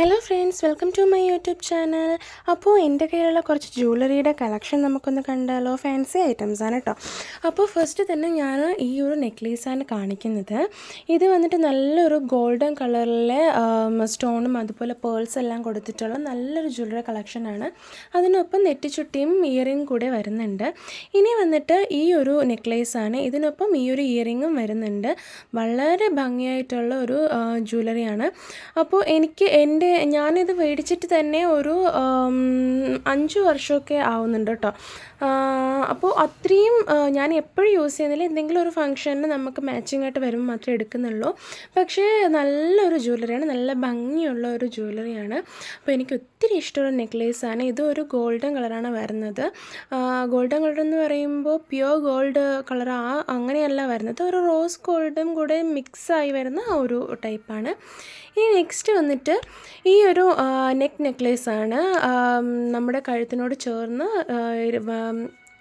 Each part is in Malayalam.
Hello friends welcome to my YouTube channel അപ്പോൾ എന്റെ കയ്യിലുള്ള കുറച്ച് ജ്വല്ലറിയുടെ കളക്ഷൻ നമുക്കൊന്ന് കണ്ടാലോ? ഫാൻസി ഐറ്റംസ് ആണ് കേട്ടോ അപ്പോൾ ഫസ്റ്റ് തന്നെ ഞാൻ ഈ ഒരു നെക്ലേസാണ് കാണിക്കുന്നത്. ഇത് വന്നിട്ട് നല്ലൊരു ഗോൾഡൻ കളറിലെ സ്റ്റോണും അതുപോലെ പേൾസ് എല്ലാം കൊടുത്തിട്ടുള്ള നല്ലൊരു ജ്വല്ലറി കളക്ഷനാണ് അതിനൊപ്പം നെറ്റിച്ചുട്ടിയും ഇയറിംഗ് കൂടെ വരുന്നുണ്ട്. ഇനി വന്നിട്ട് ഈ ഒരു നെക്ലേസാണ് ഇതിനൊപ്പം ഈ ഒരു ഇയറിങ്ങും വരുന്നുണ്ട്. വളരെ ഭംഗിയായിട്ടുള്ള ഒരു ജ്വല്ലറിയാണ് അപ്പോൾ എനിക്ക് എന്റെ ഞാനിത് മേടിച്ചിട്ട് തന്നെ ഒരു അഞ്ച് വർഷമൊക്കെ ആവുന്നുണ്ട് കേട്ടോ. അപ്പോൾ അത്രയും ഞാൻ എപ്പോഴും യൂസ് ചെയ്യുന്നില്ല. എന്തെങ്കിലും ഒരു ഫംഗ്ഷന് നമുക്ക് മാച്ചിങ് ആയിട്ട് വരുമ്പോൾ മാത്രമേ എടുക്കുന്നുള്ളൂ. പക്ഷേ നല്ലൊരു ജ്വല്ലറിയാണ്. നല്ല ഭംഗിയുള്ള ഒരു ജ്വല്ലറിയാണ്. അപ്പോൾ എനിക്ക് ഒത്തിരി ഇഷ്ടമുള്ള നെക്ലേസാണ് ഇത് ഒരു ഗോൾഡൻ കളറാണ് വരുന്നത്. ഗോൾഡൻ കളർ എന്ന് പറയുമ്പോൾ പ്യുവർ ഗോൾഡ് കളർ ആ അങ്ങനെയല്ല വരുന്നത്. ഒരു റോസ് ഗോൾഡും കൂടെ മിക്സായി വരുന്ന ഒരു ടൈപ്പാണ്. ഇനി നെക്സ്റ്റ് വന്നിട്ട് ഈ ഒരു നെക്ക് നെക്ലേസ് ആണ് നമ്മുടെ കഴുത്തിനോട് ചേർന്ന്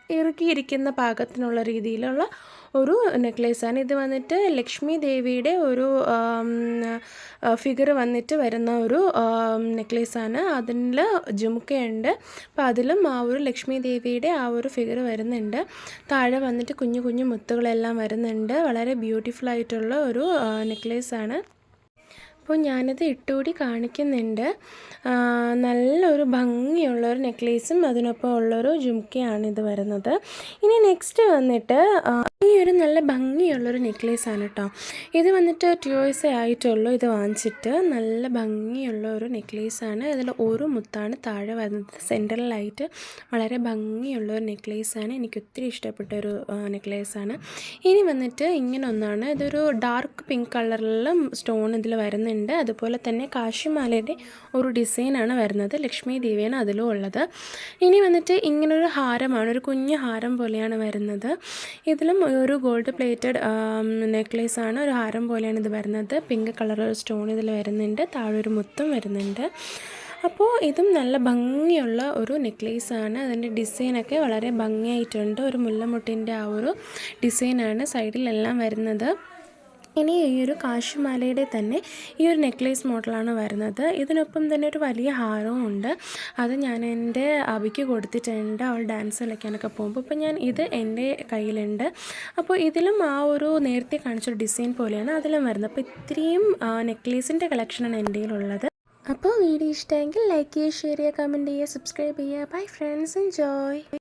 ഇറുക്കിയിരിക്കുന്ന പാകത്തിനുള്ള രീതിയിലുള്ള ഒരു നെക്ലേസാണ് ഇത് വന്നിട്ട് ലക്ഷ്മി ദേവിയുടെ ഒരു ഫിഗർ വന്നിട്ട് വരുന്ന ഒരു നെക്ലേസാണ് അതിൽ ജുമുക്കയുണ്ട് അപ്പോൾ അതിലും ആ ഒരു ലക്ഷ്മി ദേവിയുടെ ആ ഒരു ഫിഗർ വരുന്നുണ്ട്. താഴെ വന്നിട്ട് കുഞ്ഞു കുഞ്ഞു മുത്തുകളെല്ലാം വരുന്നുണ്ട്. വളരെ ബ്യൂട്ടിഫുൾ ആയിട്ടുള്ള ഒരു നെക്ലേസാണ് അപ്പോൾ ഞാനത് ഇട്ടുകൂടി കാണിക്കുന്നുണ്ട്. നല്ലൊരു ഭംഗിയുള്ളൊരു നെക്ലേസും അതിനൊപ്പം ഉള്ളൊരു ജുംക്കയാണ് ഇത് വരുന്നത്. ഇനി നെക്സ്റ്റ് വന്നിട്ട് ഈ ഒരു നല്ല ഭംഗിയുള്ളൊരു നെക്ലേസാണ് കേട്ടോ ഇത് വന്നിട്ട് ട്യൂസ് ആയിട്ടുള്ളൂ ഇത് വാങ്ങിച്ചിട്ട്. നല്ല ഭംഗിയുള്ള ഒരു നെക്ലേസാണ്. ഇതിൽ ഒരു മുത്താണ് താഴെ വരുന്നത്. സെന്ററിലായിട്ട് വളരെ ഭംഗിയുള്ള ഒരു നെക്ലേസാണ്. എനിക്ക് ഒത്തിരി ഇഷ്ടപ്പെട്ട ഒരു നെക്ലേസാണ്. ഇനി വന്നിട്ട് ഇങ്ങനെ ഒന്നാണ് ഇതൊരു ഡാർക്ക് പിങ്ക് കളറിലും സ്റ്റോൺ ഇതിൽ വരുന്നുണ്ട്. അതുപോലെ തന്നെ കാശിമാലയുടെ ഒരു ഡിസൈനാണ് വരുന്നത്. ലക്ഷ്മി ദേവിയാണ് അതിലും ഉള്ളത്. ഇനി വന്നിട്ട് ഇങ്ങനൊരു ഹാരമാണ്. ഒരു കുഞ്ഞു ഹാരം പോലെയാണ് വരുന്നത്. ഇതിലും ഒരു ഗോൾഡ് പ്ലേറ്റഡ് നെക്ലേസ് ആണ്. ഒരു ഹാരം പോലെയാണ് ഇത് വരുന്നത്. പിങ്ക് കളർ സ്റ്റോൺ ഇതിൽ വരുന്നുണ്ട്. താഴെ ഒരു മുത്തും വരുന്നുണ്ട്. അപ്പോൾ ഇതും നല്ല ഭംഗിയുള്ള ഒരു നെക്ലേസ് ആണ്. അതിന്റെ ഡിസൈനൊക്കെ വളരെ ഭംഗിയായിട്ടുണ്ട്. ഒരു മുല്ലമുട്ടിന്റെ ആ ഒരു ഡിസൈനാണ് സൈഡിലെല്ലാം വരുന്നത്. ഇനി ഈ ഒരു കാശുമാലയുടെ തന്നെ ഈ ഒരു നെക്ലേസ് മോഡലാണ് വരുന്നത്. ഇതിനൊപ്പം തന്നെ ഒരു വലിയ ഹാരവും ഉണ്ട്. അത് ഞാൻ എന്റെ അബിക്ക് കൊടുത്തിട്ടുണ്ട് അവൾ ഡാൻസ് കളിക്കാനൊക്കെ പോകുമ്പോൾ അപ്പോൾ ഞാൻ ഇത് എന്റെ കയ്യിലുണ്ട്. അപ്പോൾ ഇതിലും ആ ഒരു നേരത്തെ കാണിച്ചൊരു ഡിസൈൻ പോലെയാണ് അതിലും വരുന്നത്. അപ്പോൾ ഇത്രയും നെക്ലേസിന്റെ കളക്ഷനാണ് എന്റെ കയ്യിലുള്ളത്. അപ്പോൾ വീഡിയോ ഇഷ്ടമെങ്കിൽ ലൈക്ക് ചെയ്യുക ഷെയർ ചെയ്യുക കമന്റ് ചെയ്യുക സബ്സ്ക്രൈബ് ചെയ്യുക. Bye friends. എൻജോയ്.